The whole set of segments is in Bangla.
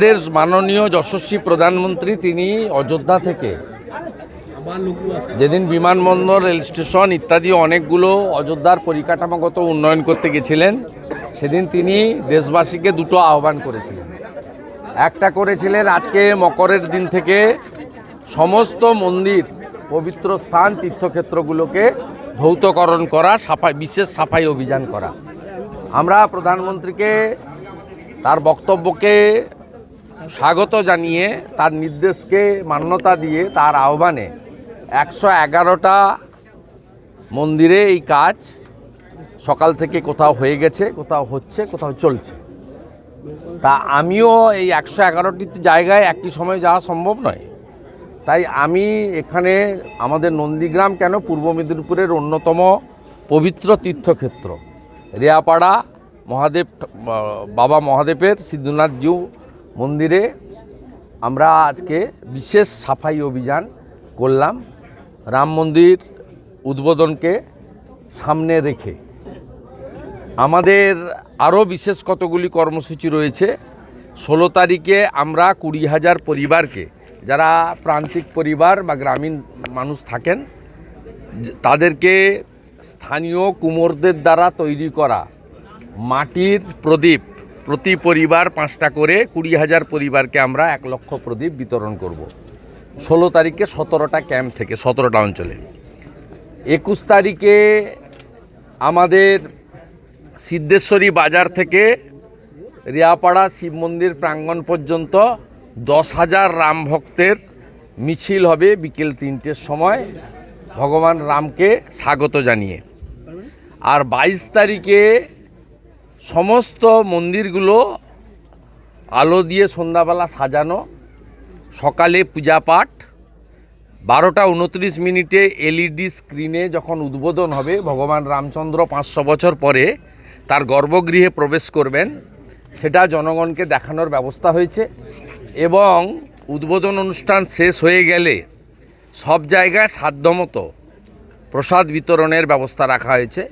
আমাদের মাননীয় যশস্বী প্রধানমন্ত্রী তিনি অযোধ্যা থেকে। যেদিন বিমানবন্দর, রেল স্টেশন ইত্যাদি অনেকগুলো অযোধ্যার পরিকাঠামোগত উন্নয়ন করতে গেছিলেন, সেদিন তিনি দেশবাসীকে দুটো আহ্বান করেছিলেন। একটা করেছিলেন আজকে মকরের দিন থেকে সমস্ত মন্দির, পবিত্র স্থান, তীর্থক্ষেত্রগুলোকে ধৌতকরণ করা, সাফাই, বিশেষ সাফাই অভিযান করা। আমরা প্রধানমন্ত্রীকে তার বক্তব্যকে স্বাগত জানিয়ে তার নির্দেশকে মান্যতা দিয়ে তার আহ্বানে একশো এগারোটা মন্দিরে এই কাজ সকাল থেকে কোথাও হয়ে গেছে, কোথাও হচ্ছে, কোথাও চলছে। তা আমিও এই একশো এগারোটি জায়গায় একই সময় যাওয়া সম্ভব নয়। তাই আমি এখানে আমাদের নন্দীগ্রাম কেন পূর্ব মেদিনীপুরের অন্যতম পবিত্র তীর্থক্ষেত্র? রেয়াপাড়া মহাদেব, বাবা মহাদেবের সিদ্ধনাথজিউ মন্দিরে আমরা আজকে বিশেষ সাফাই অভিযান করলাম। রাম মন্দির উদ্বোধনকে সামনে রেখে। আমাদের আরও বিশেষ কতগুলি কর্মসূচি রয়েছে। ষোলো তারিখে আমরা কুড়ি হাজার পরিবারকে, যারা প্রান্তিক পরিবার বা গ্রামীণ মানুষ থাকেন, তাদেরকে স্থানীয় কুমোরদের দ্বারা তৈরি করা মাটির প্রদীপ প্রতি পরিবার পাঁচটা করে কুড়ি হাজার পরিবারকে আমরা এক লক্ষ প্রদীপ বিতরণ করব। ষোলো তারিখে সতেরোটা ক্যাম্প থেকে, সতেরোটা অঞ্চলে। একুশ তারিখে আমাদের সিদ্ধেশ্বরী বাজার থেকে রিয়াপাড়া শিব মন্দির প্রাঙ্গণ পর্যন্ত দশ হাজার রাম ভক্তের মিছিল হবে বিকেল তিনটের সময়। ভগবান রামকে স্বাগত জানিয়ে। আর বাইশ তারিখে সমস্ত মন্দিরগুলো আলো দিয়ে সন্ধ্যাবেলা সাজানো, সকালে পূজা পাঠ বারোটা উনত্রিশ মিনিটে এলইডি স্ক্রিনে যখন উদ্বোধন হবে, ভগবান রামচন্দ্র পাঁচশো বছর পরে তার গর্ভগৃহে প্রবেশ করবেন, সেটা জনগণকে দেখানোর ব্যবস্থা হয়েছে এবং উদ্বোধন অনুষ্ঠান শেষ হয়ে গেলে সব জায়গায় সাধ্যমতো প্রসাদ বিতরণের ব্যবস্থা রাখা হয়েছে।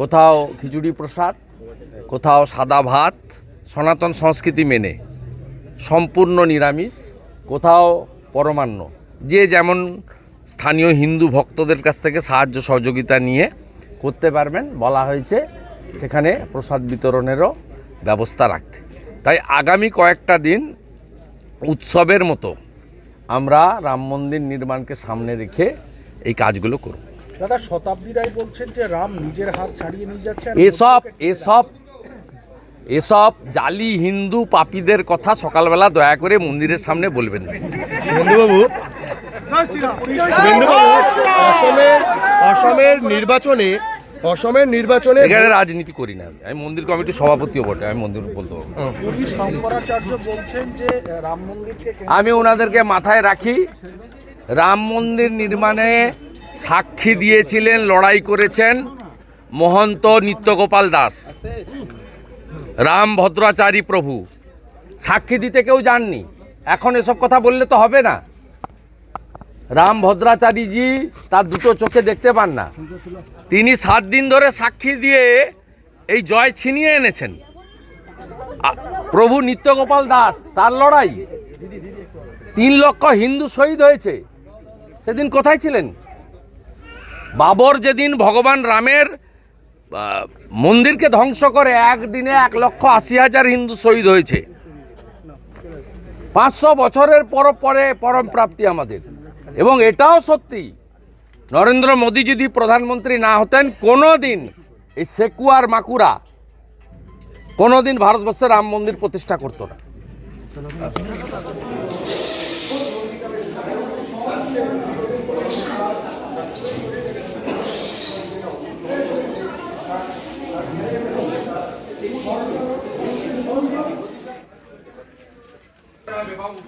কোথাও খিচুড়ি প্রসাদ কোথাও সাদা ভাত সনাতন সংস্কৃতি মেনে। সম্পূর্ণ নিরামিষ কোথাও পরমান্ন। যে যেমন স্থানীয় হিন্দু ভক্তদের কাছ থেকে সাহায্য সহযোগিতা নিয়ে করতে পারবেন বলা হয়েছে সেখানে প্রসাদ বিতরণেরও ব্যবস্থা রাখতে। তাই আগামী কয়েকটা দিন উৎসবের মতো আমরা রাম মন্দির নির্মাণকে সামনে রেখে এই কাজগুলো করব। দাদা শতাব্দী রায় বলছেন যে রাম নিজের হাত ছাড়িয়ে নিয়ে যাচ্ছে এসব এসব এসব জালি হিন্দু পাপীদের কথা সকালবেলা দয়া করে মন্দিরের সামনে বলবেন না। শুভেন্দুবাবু শুভেন্দুবাবু অসমের অসমের নির্বাচনে অসমের নির্বাচনে এখানে রাজনীতি করি না আমি। মন্দির কমিটির সভাপতিও বটে আমি মন্দির বলতে আমি ওনাদেরকে মাথায় রাখি রাম মন্দির নির্মাণে সাক্ষী দিয়েছিলেন লড়াই করেছেন মহন্ত নিত্যগোপাল দাস। রাম ভদ্রাচারী প্রভু। সাক্ষী দিতে কেউ যাননি। এখন এসব কথা বললে তো হবে না। রাম ভদ্রাচারীজি তার দুটো চোখে দেখতে পান না। তিনি সাত দিন ধরে সাক্ষী দিয়ে এই জয় ছিনিয়ে এনেছেন। প্রভু নিত্যগোপাল দাস, তার লড়াই। তিন লক্ষ হিন্দু শহীদ হয়েছে। সেদিন কোথায় ছিলেন? বাবর যেদিন ভগবান রামের মন্দিরকে ধ্বংস করে একদিনে এক লক্ষ আশি হাজার হিন্দু শহীদ হয়েছে। পাঁচশো বছরের পর পরে পরম প্রাপ্তি আমাদের। এবং এটাও সত্যি, নরেন্দ্র মোদী যদি প্রধানমন্ত্রী না হতেন কোনো দিন এই সেকুয়ার মাকুরা কোনো দিন ভারতবর্ষে রাম মন্দির প্রতিষ্ঠা করতো না।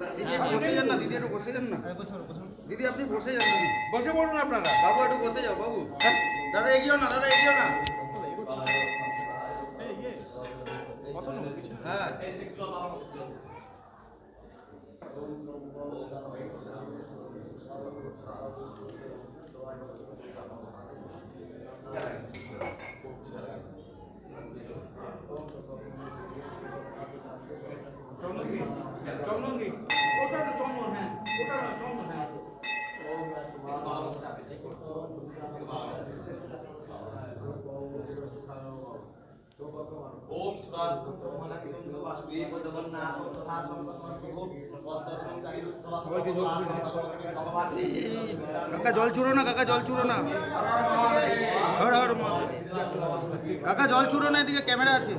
দিদি একটু বসে যান না। দিদি আপনি বসে যান দিদি। বসে পড়ুন আপনারা। বাবু একটু বসে যাও বাবু। দাদা এগিয়েও না দাদা এগিয়েও না। হ্যাঁ। কাকা জল চুরো না, কাকা জল চুরো না। কাকা জল চুরো না, এদিকে ক্যামেরা আছে